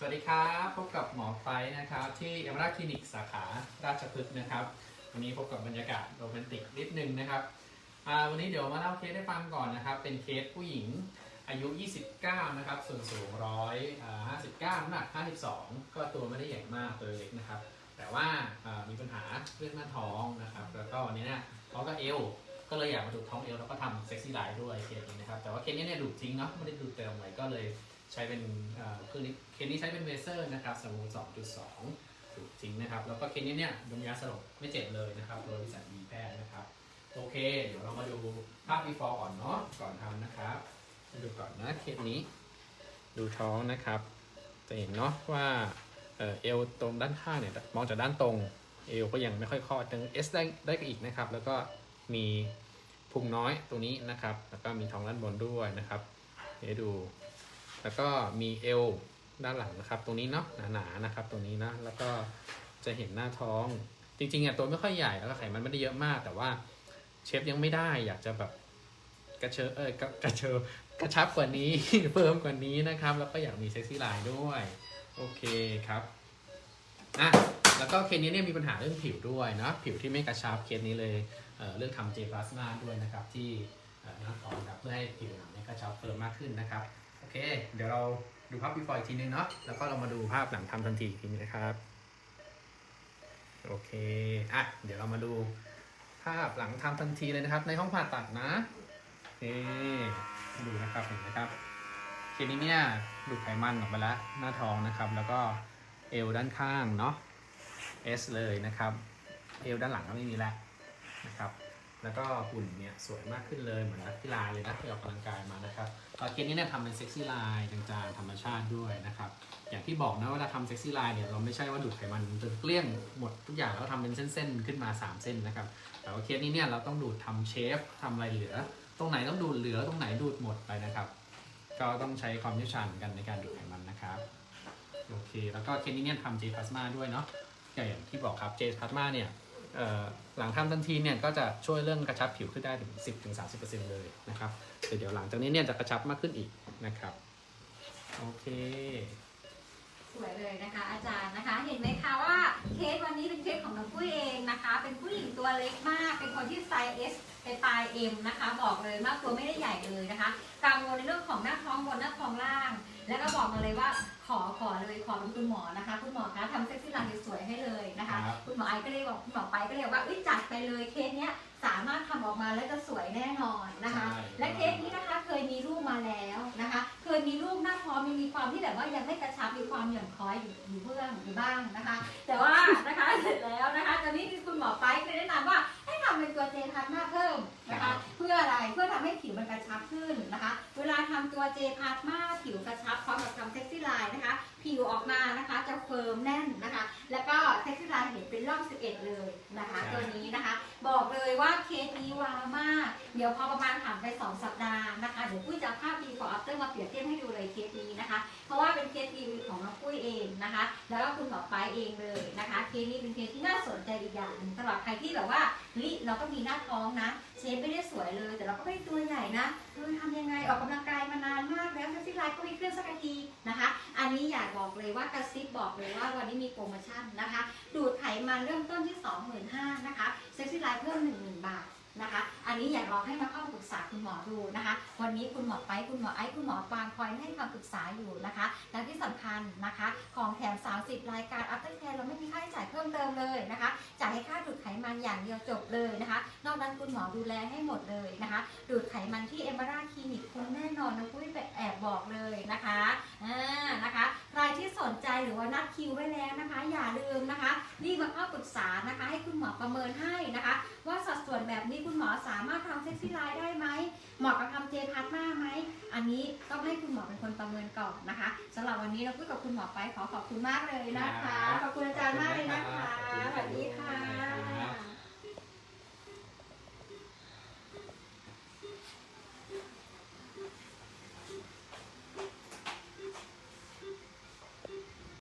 สวัสดีครับ พบกับหมอไฟนะครับ ที่เอมราคลินิกสาขาราชพฤกษ์นะครับ วันนี้พบกับบรรยากาศโรแมนติกนิดนึงนะครับวันนี้เดี๋ยวมาเล่าเคสให้ฟังก่อนนะครับ เป็นเคสผู้หญิงอายุ 29 นะครับ ส่วนสูงร้อยห้าสิบเก้าน้ำหนัก 52 ก็ตัวไม่ได้ใหญ่มากตัวเล็กนะครับ แต่ว่ามีปัญหาเรื่องหน้าท้องนะครับ แล้วก็วันนี้เนี่ยท้องกับเอวก็เลยอยากมาดูดท้องเอวแล้วก็ทำเซ็กซี่ไลน์ด้วยเคสนี้นะครับ แต่ว่าเคสนี้เนี่ยดูดทิ้งเนาะไม่ได้ดูดเติมไว้ก็เลย ใช้เป็นเครื่องนี้เคสนี้ใช้เป็นเวเซอร์นะครับสมูท2.2ดูดทิ้งนะครับ แล้วก็เคสนี้เนี่ยโดนยาสลบไม่เจ็บเลยนะครับโดยบริษัทดีแพทย์นะครับ โอเค เดี๋ยวเรามาดูภาพ before ก่อนเนาะก่อนทำนะครับมาดูก่อนนะเคสนี้ ดูท้องนะครับ จะเห็นเนาะว่าเอวตรงด้านข้างเนี่ยมองจากด้านตรงเอวก็ยังไม่ค่อยคลอดยัง S ได้ได้อีกนะครับ แล้วก็มีพุงน้อยตรงนี้นะครับ แล้วก็มีท้องด้านบนด้วยนะครับ เดี๋ยวดู แล้วก็มีเอวด้านหลังนะครับ ตรงนี้เนาะหนาๆนะครับ ตรงนี้นะแล้วก็จะเห็นหน้าท้องจริงๆอะตัวไม่ค่อยใหญ่แล้วก็ไขมันไม่ได้เยอะมาก แต่ว่าเชฟยังไม่ได้อยากจะแบบกระเชอเออกระกระเชอกระชับกว่านี้ เพิ่มกว่านี้นะครับ แล้วก็อยากมีเซ็กซี่ไลน์ด้วย โอเคครับอะแล้วก็เคสนี้เนี่ยมีปัญหาเรื่องผิวด้วยเนาะผิวที่ไม่กระชับเคสนี้เลยเเรื่องทำเจพลาสมาด้วยนะครับที่หน้าท้องครับเพื่อให้ผิวหนังเนี่ยกระชับเฟิร์มมากขึ้นนะครับ เค เดี๋ยวเราดูภาพ before อีกทีนึงเนาะ แล้วก็เรามาดูภาพหลังทำทันทีอีกทีนึงนะครับ โอเค อะ เดี๋ยวเรามาดูภาพหลังทำทันทีเลยนะครับ ในห้องผ่าตัดนะนี่ดูนะครับเห็นไหมครับทีนี้เนี่ยดูดไขมันออกไปแล้วหน้าท้องนะครับ แล้วก็เอวด้านข้างเนาะ S เลยนะครับ เอวด้านหลังก็ไม่มีแล้วนะครับ แล้วก็หุ่นเนี่ยสวยมากขึ้นเลยเหมือนนักกีฬาเลยนะที่ออกกำลังกายมานะครับเอ่อเคสนี้เนี่ยทำเป็นเซ็กซี่ไลน์จางๆธรรมชาติด้วยนะครับอย่างที่บอกนะเวลาทำเซ็กซี่ไลน์เนี่ยเราไม่ใช่ว่าดูดไขมันจนเกลี้ยงหมดทุกอย่างแล้วทำเป็นเส้นๆขึ้นมา 3 เส้นนะครับแต่ว่าเคสนี้เนี่ยเราต้องดูดทำเชฟทำอะไรเหลือ ตรงไหนต้องดูดเหลือตรงไหนดูดหมดไปนะครับ ก็ต้องใช้ความเชี่ยวชาญกันในการดูดไขมันนะครับโอเคแล้วก็เคสนี้เนี่ยทำเจพลาสมาด้วยเนาะอย่างที่บอกครับเจพลาสมาเนี่ย หลังทำทันทีเนี่ยก็จะช่วยเรื่องกระชับผิวขึ้นได้ถึง 10-30%เลยนะครับแต่เดี๋ยวหลังจากนี้เนี่ยจะกระชับมากขึ้นอีกนะครับโอเคสวยเลยนะคะอาจารย์นะคะ เห็นไหมคะว่าเคสวันนี้เป็นเคสของน้องปุ้ยเองนะคะ เป็นผู้หญิงตัวเล็กมาก เป็นคนที่ไซส์ S ไปปลาย M นะคะ บอกเลยว่าตัวไม่ได้ใหญ่เลยนะคะกังวลในเรื่องของหน้าท้องบนหน้าท้องล่าง แล้วก็บอกมาเลยว่าขอขอเลยขอเป็นคุณหมอนะคะ คุณหมอคะทำเซ็กซี่ไลน์สวยๆให้เลยนะคะ ครับ คุณหมอไอก็เลยบอกคุณหมอไปก็เลยบอกว่าอุ้ยจัดไปเลยเคสเนี้ยสามารถทำออกมาแล้วจะสวยแน่นอนนะคะ ใช่ และเคสนี้นะคะเคยมีลูกมาแล้วนะคะ เคยมีลูกหน้าท้องมีมีความที่แบบว่ายังไม่กระชับมีความหย่อนคล้อยอยู่อยู่เบื้องอยู่บ้างนะคะ แต่ว่านะคะเสร็จแล้วนะคะตอนนี้คุณหมอไปเคยแนะนำว่าให้ทำเป็นตัวเจพัทมาเพิ่มนะครัคะบเพื่ออะไรเพื่อทำให้ผิวมันกระชับขึ้นนะคะเวลาทำ ตัวเจพัทมาผิวกระชับพร้อมกับทำเซ็กซี่ไลน์นะคะ ผิวออกมานะคะจะเฟิร์มแน่นนะคะ ห็นเป็นร่อง11 เลยนะคะตัวนี้นะคะ บอกเลยว่าเคสนี้ว้าวมาก เดี๋ยวพอประมาณผ่านไป 2 สัปดาห์นะคะเดี๋ยวปุ้ยจะเอาภาพดีฟอร์อัปเตอร์มาเปรียบเทียบให้ดูเลยเคสนี้นะคะ เพราะว่าเป็นเคสรีวิวของน้องปุ้ยเองนะคะ แล้วก็คุณหมอไปเองเลยนะคะเคสนี้เป็นเคสที่น่าสนใจอีกอย่างหนึ่งสำหรับใครที่แบบว่าเฮ้ยเราก็มีหน้าท้องนะเชฟไม่ได้สวยเลย แต่เราก็ไม่ได้ตัวใหญ่นะเออทำยังไงออกกำลังกายมานานมากแล้วเซ็กซี่ไลน์ก็ไม่เคลื่อนสักที อันนี้อยากบอกเลยว่ากระซิบบอกเลยว่าวันนี้มีโปรโมชั่นนะคะ ดูดไขมันเริ่มต้นที่ 25,000นะคะเซ็กซี่ไลน์เพิ่ม 10,000 บาทนะคะ อันนี้อยากลองให้มาเข้าปรึกษาคุณหมอดูนะคะ วันนี้คุณหมอไปคุณหมอไอ้คุณหมอปางคอยให้คำปรึกษาอยู่นะคะ และที่สำคัญนะคะ ของแถม 30 รายการอัพเดทแคร์เราไม่มีค่าใช้จ่ายเพิ่มเติมเลยนะคะ จ่ายให้ค่าดูดไขมันอย่างเดียวจบเลยนะคะ นอกนั้นคุณหมอดูแลให้หมดเลยนะคะ ดูดไขมันที่เอม r ราคลินิกคุ้มแน่นอนนะปุ้ยแอบบอกเลยนะคะอ่า หรือว่านัดคิวไว้แล้วนะคะ อย่าลืมนะคะรีบมาเข้าปรึกษานะคะ ให้คุณหมอประเมินให้นะคะ ว่าสัดส่วนแบบนี้คุณหมอสามารถทำเซ็กซี่ไลน์ได้ไหมเหมาะกับทำเจพาร์ทหน้าไหมอันนี้ต้องให้คุณหมอเป็นคนประเมินก่อนนะคะสำหรับวันนี้เราพูดกับคุณหมอไปขอขอบคุณมากเลยนะคะขอบคุณอาจารย์มากเลยนะคะสวัสดีค่ะ